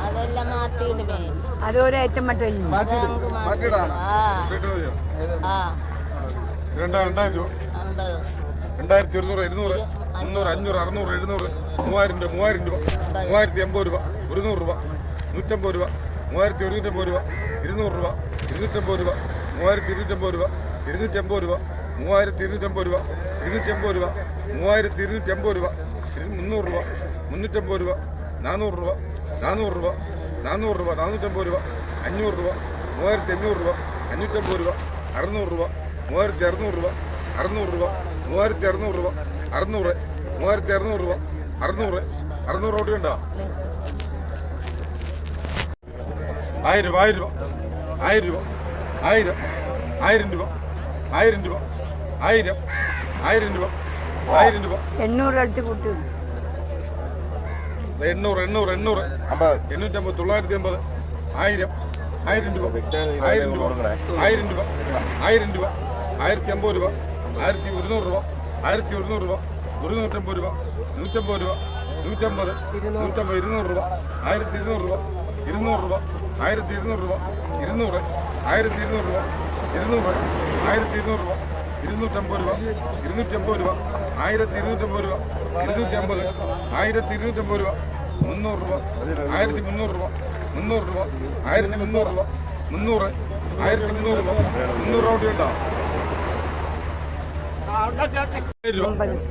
അതെല്ലാം മാറ്റിയിടുമേ അത് ഒരു ഐറ്റം മറ്റും രണ്ടായിരത്തി ഒരുന്നൂറ് ഇരുന്നൂറ് മുന്നൂറ് അഞ്ഞൂറ് അറുന്നൂറ് എഴുന്നൂറ് മൂവായിരം രൂപ മൂവായിരം രൂപ മൂവായിരത്തി എൺപത് രൂപ ഒരുന്നൂറ് രൂപ നൂറ്റമ്പത് രൂപ മൂവായിരത്തി ഒരുന്നൂറ്റമ്പത് രൂപ ഇരുന്നൂറ് രൂപ ഇരുന്നൂറ്റമ്പത് രൂപ മൂവായിരത്തി ഇരുന്നൂറ്റമ്പത് രൂപ ഇരുന്നൂറ്റമ്പത് രൂപ മൂവായിരത്തി ഇരുന്നൂറ്റമ്പത് രൂപ ഇരുന്നൂറ്റമ്പത് രൂപ മൂവായിരത്തി ഇരുന്നൂറ്റമ്പത് രൂപ മുന്നൂറ് രൂപ മുന്നൂറ്റമ്പത് രൂപ നാനൂറ് രൂപ നാനൂറ് രൂപ നാനൂറ് രൂപ നാനൂറ്റമ്പത് രൂപ അഞ്ഞൂറ് രൂപ മൂവായിരത്തി അഞ്ഞൂറ് രൂപ അഞ്ഞൂറ്റമ്പത് രൂപ അറുന്നൂറ് രൂപ മൂവായിരത്തി അറുന്നൂറ് രൂപ അറുന്നൂറ് രൂപ മൂവായിരത്തി അറുന്നൂറ് രൂപ അറുന്നൂറ് മൂവായിരത്തി അറുന്നൂറ് രൂപ അറുന്നൂറ് അറുന്നൂറ് റോട്ടി ഉണ്ടോ ആയിരം രൂപ ആയിരം രൂപ ആയിരം രൂപ ആയിരം ആയിരം രൂപ ആയിരം രൂപ ആയിരം ആയിരം രൂപ ആയിരം രൂപ. എണ്ണൂറ് അടിച്ച് കൂട്ടി. എണ്ണൂറ് എണ്ണൂറ് എണ്ണൂറ്. എണ്ണൂറ്റമ്പത് തൊള്ളായിരത്തി അമ്പത് ആയിരം. ആയിരം രൂപ. ആയിരം രൂപ. ആയിരം രൂപ. ആയിരം രൂപ. ആയിരത്തി അമ്പത് രൂപ. ആയിരത്തി ഒരുന്നൂറ് രൂപ. ആയിരത്തി ഒരുന്നൂറ് രൂപ. ഒരുന്നൂറ്റമ്പത് രൂപ. നൂറ്റമ്പത് രൂപ. നൂറ്റമ്പത്. നൂറ്റമ്പത് ഇരുന്നൂറ് രൂപ. ആയിരത്തി ഇരുന്നൂറ് രൂപ. ഇരുന്നൂറ് രൂപ. ആയിരത്തി ഇരുന്നൂറ് രൂപ. ഇരുന്നൂറ്. ആയിരത്തി ഇരുന്നൂറ് രൂപ. ഇരുന്നൂറ്. ആയിരത്തി ഇരുന്നൂറ് രൂപ. ഇരുന്നൂറ്റമ്പത് രൂപ ഇരുന്നൂറ്റമ്പത് രൂപ ആയിരത്തി ഇരുന്നൂറ്റമ്പത് രൂപ ഇരുന്നൂറ്റി അമ്പത് ആയിരത്തി ഇരുന്നൂറ്റമ്പത് രൂപ മുന്നൂറ് രൂപ ആയിരത്തി മുന്നൂറ് രൂപ മുന്നൂറ് രൂപ ആയിരത്തി മുന്നൂറ് രൂപ മുന്നൂറ് ആയിരത്തി മുന്നൂറ് രൂപ മുന്നൂറ് രൂപ ഉണ്ടോ?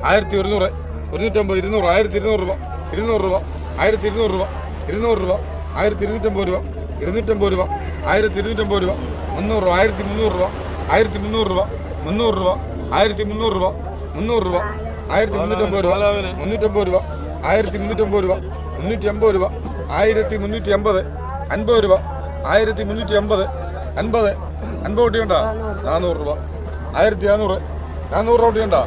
ആയിരത്തി ഒരുന്നൂറ് ഒരുന്നൂറ്റമ്പത് ഇരുന്നൂറ് ആയിരത്തി ഇരുന്നൂറ് രൂപ ഇരുന്നൂറ് രൂപ ആയിരത്തി ഇരുന്നൂറ് രൂപ ഇരുന്നൂറ് രൂപ ആയിരത്തി ഇരുന്നൂറ്റമ്പത് രൂപ ഇരുന്നൂറ്റമ്പത് രൂപ ആയിരത്തി ഇരുന്നൂറ്റമ്പത് രൂപ മുന്നൂറ് രൂപ ആയിരത്തി മുന്നൂറ് രൂപ ആയിരത്തി മുന്നൂറ് രൂപ മുന്നൂറ് രൂപ ആയിരത്തി മുന്നൂറ് രൂപ മുന്നൂറ് രൂപ ആയിരത്തി മുന്നൂറ്റമ്പത് രൂപ മുന്നൂറ്റമ്പത് രൂപ ആയിരത്തി മുന്നൂറ്റമ്പത് രൂപ മുന്നൂറ്റി അമ്പത് രൂപ ആയിരത്തി മുന്നൂറ്റി അമ്പത് അൻപത് രൂപ ആയിരത്തി മുന്നൂറ്റി അമ്പത് അൻപത് അൻപത് കുട്ടി ഉണ്ടോ നാനൂറ് രൂപ. ആയിരത്തി നാനൂറ് നാനൂറ് രൂപ കുട്ടി ഉണ്ടോ